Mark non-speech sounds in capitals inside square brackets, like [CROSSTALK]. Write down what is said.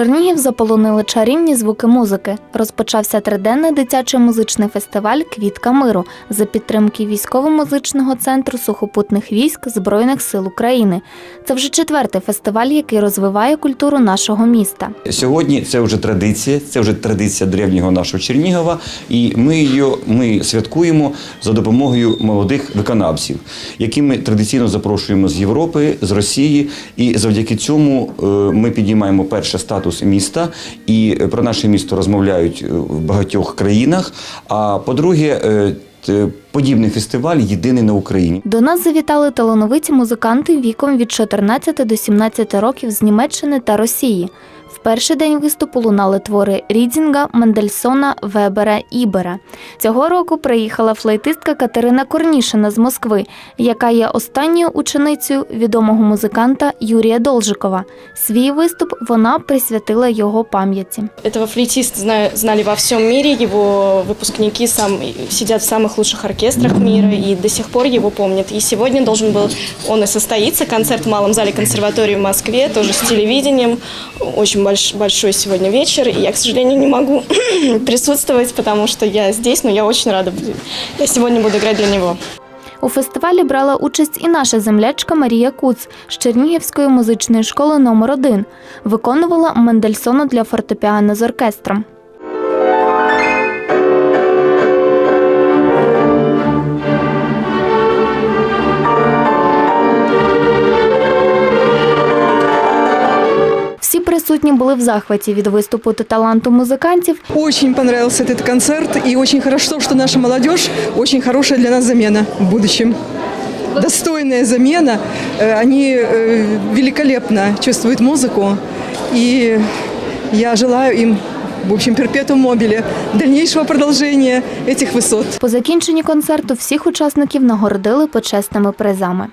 Чернігів заполонили чарівні звуки музики. Розпочався триденний дитячий музичний фестиваль Квітка миру за підтримки військово-музичного центру сухопутних військ Збройних сил України. Це вже четвертий фестиваль, який розвиває культуру нашого міста. Сьогодні це вже традиція, це вже традиція древнього нашого Чернігова, і ми її ми святкуємо за допомогою молодих виконавців, які ми традиційно запрошуємо з Європи, з Росії. І завдяки цьому е, ми підіймаємо перше статус міста, і е, про наше місто розмовляють е, в багатьох країнах. А по-друге, е, подібний фестиваль єдиний на Україні. До нас завітали талановиті музиканти віком від 14 до 17 років з Німеччини та Росії В перший день виступу лунали твори Рідзінга, Мендельсона, Вебера, Ібера. Цього року приїхала флейтистка Катерина Корнішина з Москви, яка є останньою ученицею відомого музиканта Юрія Должикова. Свій виступ вона присвятила його пам'яті. Этого флейтиста зна- знали во всем мире, его выпускники сам, сидят в самых лучших оркестрах мира и до сих пор его помнят. И сегодня должен был он и состоится, концерт в Малом зале консерватории в Москве, тоже с телевидением. Очень больш- большой сегодня вечер, и я, к сожалению, не могу [CLEARS THROAT] присутствовать, потому что я здесь, но я очень рада. Я сегодня буду играть для него. У фестивалі брала участь і наша землячка Марія Куц з Чернігівської музичної школи номер 1 Виконувала Мендельсона для фортепіано з оркестром. присутні були в захваті від виступу та таланту музикантів, Очень понравился этот концерт, и очень хорошо, что наша молодежь очень хорошая для нас замена в будущем. Достойная замена. Э, Они э, великолепно чувствуют музыку, и я желаю им, в общем, перпетум мобиле, дальнейшего продолжения этих высот. По закінченні концерту всіх учасників нагородили почесними призами.